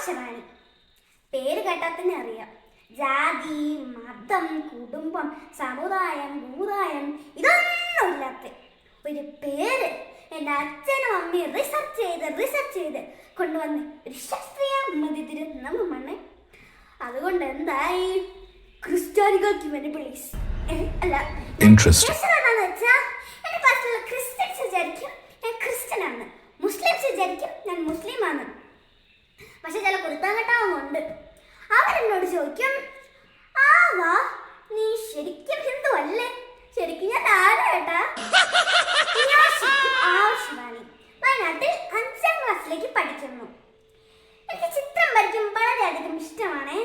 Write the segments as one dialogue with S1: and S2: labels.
S1: ആവശ്യമാണ് പേര് കേട്ടാൽ തന്നെ അറിയാം. ജാതി മതം കുടുംബം സമുദായം ഭൂതായം ഇതൊന്നും ഇല്ലാത്ത ഒരു പേര് എന്റെ അച്ഛനും അമ്മയും റിസർച്ച് ചെയ്ത് റിസർച്ച് ചെയ്ത് കൊണ്ടുവന്ന് ഒരു ശാസ്ത്രീയ മതിതിര് നമ്മമാണ്. അതുകൊണ്ട് എന്തായി? ക്രിസ്ത്യാനികൾക്ക് വേണ്ടി പ്ലീസ് അല്ല ഇൻട്രസ്റ്റ് എന്താണെന്ന് വെച്ചാൽ ചോദിക്കും ആ വാ നീ ശരിക്കും ഹിന്ദു അല്ലേ? ശരിക്കും ഞാൻ ആരാ കേട്ടാ ഞാൻ ആവശ്യമാണ്. വയനാട്ടിൽ അഞ്ചാം ക്ലാസ്സിലേക്ക് പഠിക്കുന്നു. എനിക്ക് ചിത്രം വരയ്ക്കും വളരെയധികം ഇഷ്ടമാണ്.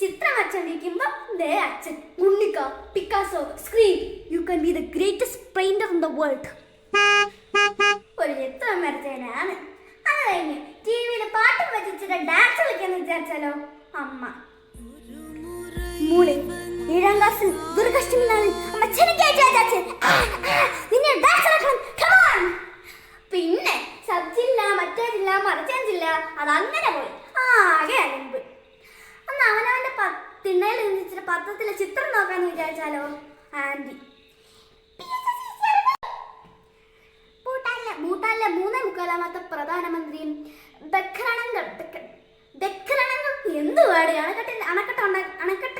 S1: ചിത്രം വരച്ചോണ്ടിരിക്കുമ്പോൾ ദേ അച്ഛൻ ഉണ്ണിക്ക Picasso screen you can be the greatest painter in the world ഒരു ചിത്രം വരച്ചതിനാണ്. അത് കഴിഞ്ഞ് ടി വിയിൽ പാട്ട് വെച്ചിട്ട് ഡാൻസ് കളിക്കാന്ന് വിചാരിച്ചാലോ? അമ്മ. മോളെ ഏഴാം ക്ലാസ്സിൽ ദുർഗഷ്ടമി നാളിൽ അമ്മ ചെനക്കേറ്റ് നിന്നെ ഡാൻസ് കളിക്കണം കം ഓൺ പിന്നെ സബ്ജില്ല മറ്റേതില്ല അത് അതങ്ങനെ പോയി. ആകെ അലമ്പ്. അന്ന് അവനവന്റെ പ- തിണ്ണയിൽ നിന്നിച്ചിട്ട് പത്രത്തിലെ ചിത്രം നോക്കാന്ന് വിചാരിച്ചാലോ ആന്റി ഭൂട്ടാനിലെ മൂന്നേ മുക്കാലാമത്തെ പ്രധാനമന്ത്രിയും ദഖരണങ്ങൾ ദഖ- ദഖരണങ്ങൾ എന്തുവാട്? അണക്കെട്ട് അണക്കെട്ട് അണക്കെട്ട്